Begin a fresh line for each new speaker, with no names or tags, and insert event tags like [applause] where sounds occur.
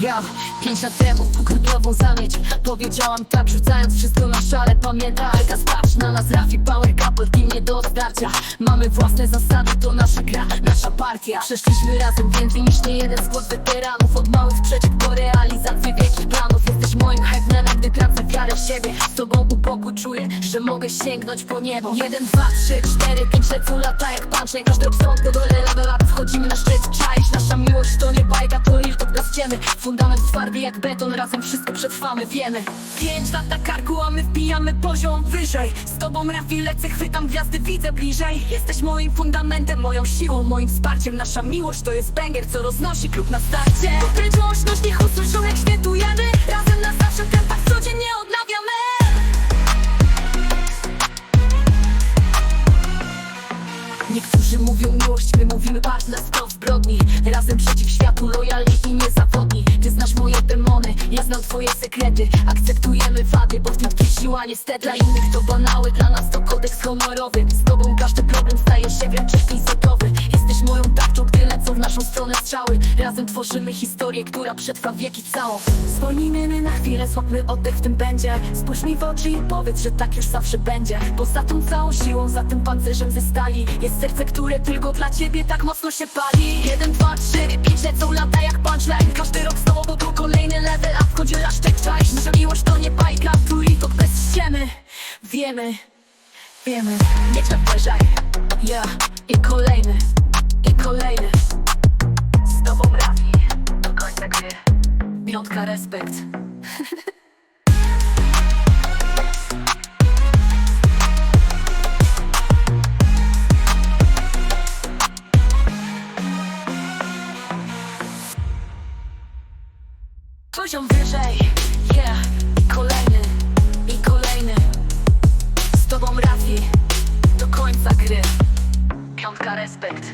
Ja pięć lat temu grudłową zamieć. Powiedziałam tak rzucając wszystko na szale. Pamiętaj, ta patrz na nas Rafi Power Couple Team nie do oddarcia Mamy własne zasady, to nasza gra, nasza partia. Przeszliśmy razem więcej niż nie jeden skład weteranów. Od małych sprzeczek po realizację wielkich planów. Jesteś moim headmanem, gdy tracę wiarę w siebie. Z tobą u boku czuję, że mogę sięgnąć po niebo. Jeden, dwa, trzy, cztery, pięć lecą lata jak punch Każdy obstąd do up Wchodzimy na szczyt, czaisz Nasza miłość to nie Fundament twardy jak beton, razem wszystko przetrwamy, wiemy. Pięć lat na karku, a my wbijamy poziom wyżej. Z tobą Rafi lecę, chwytam gwiazdy, widzę bliżej. Jesteś moim fundamentem, moją siłą, moim wsparciem. Nasza miłość to jest banger, co roznosi klub na starcie. Wyczułość niech usłyszą jak świętujemy. Razem na zawsze ten pakt codziennie odnawiamy. Niektórzy mówią miłość, my mówimy partnerstwo w zbrodni. Razem przeciw światu, znam twoje sekrety. Akceptujemy wady, bo w tym tkwi siła niestety. Dla innych to banały, dla nas to kodeks honorowy. Z tobą każdy problem staje się wręcz epizatowy Jesteś moją tarczą, gdy lecą w naszą stronę strzały. Razem tworzymy historię, która przetrwa wieki całą. Zwolnimy na chwilę, złapmy oddech w tym będzie Spójrz mi w oczy i powiedz, że tak już zawsze będzie. Poza tą całą siłą, za tym pancerzem ze stali Jest serce, które tylko dla ciebie tak mocno się pali. Jeden, dwa, trzy, pięć lecą lata jak punchline. Każdy Wiemy, wiemy. Nie przepraszaj, ja I kolejny, i kolejny. Z tobą Rafi Do końca gry. Piątka respekt. [laughs] Poziom wyżej, yeah Rafi Do końca gry. Piątka respekt